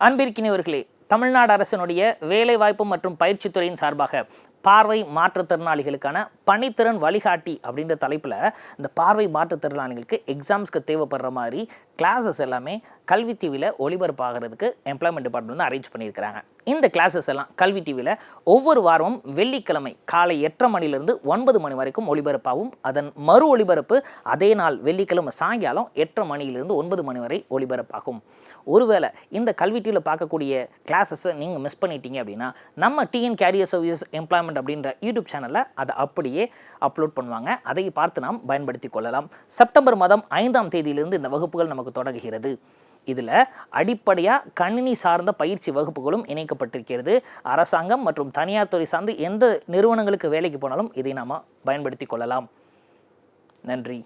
அன்பிற்கினியவர்களே தமிழ்நாடு அரசினுடைய வேலைவாய்ப்பு மற்றும் பயிற்சித்துறையின் சார்பாக பார்வை மாற்றுத்திறனாளிகளுக்கான பணித்திறன் வழிகாட்டி அப்படின்ற தலைப்பில் இந்த பார்வை மாற்றுத்திறனாளிகளுக்கு எக்ஸாம்ஸ்க்கு தேவைப்படுற மாதிரி கிளாஸஸ் எல்லாமே கல்வி டிவியில் ஒளிபரப்பாகிறதுக்கு எம்ப்ளாய்மெண்ட் டிபார்ட்மெண்ட் வந்து அரேஞ்ச் பண்ணியிருக்கிறாங்க. இந்த கிளாஸஸ் எல்லாம் கல்வி டிவியில் ஒவ்வொரு வாரமும் வெள்ளிக்கிழமை காலை எட்டரை மணிலேருந்து ஒன்பது மணி வரைக்கும் ஒளிபரப்பாகும் அதன் மறு ஒளிபரப்பு அதே நாள் வெள்ளிக்கிழமை சாயங்காலம் எட்டரை மணியிலிருந்து ஒன்பது மணி வரை ஒளிபரப்பாகும். ஒருவேளை இந்த கல்வி டிவியில் பார்க்கக்கூடிய கிளாஸஸை நீங்கள் மிஸ் பண்ணிட்டீங்க அப்படின்னா நம்ம டிஎன் கேரியர் சர்வீஸ் எம்ப்ளாய்மெண்ட் அப்படின்ற யூடியூப் சேனலில் அதை அப்படியே அப்லோட் பண்ணுவாங்க. அதை பார்த்து நாம் பயன்படுத்தி கொள்ளலாம். செப்டம்பர் மாதம் ஐந்தாம் தேதியிலிருந்து இந்த வகுப்புகள் நமக்கு தொடங்குகிறது. இதில் அடிப்படையாக கணினி சார்ந்த பயிற்சி வகுப்புகளும் இணைக்கப்பட்டிருக்கிறது. அரசாங்கம் மற்றும் தனியார் துறை சார்ந்து எந்த நிறுவனங்களுக்கு வேலைக்கு போனாலும் இதை நாம் பயன்படுத்தி கொள்ளலாம். நன்றி.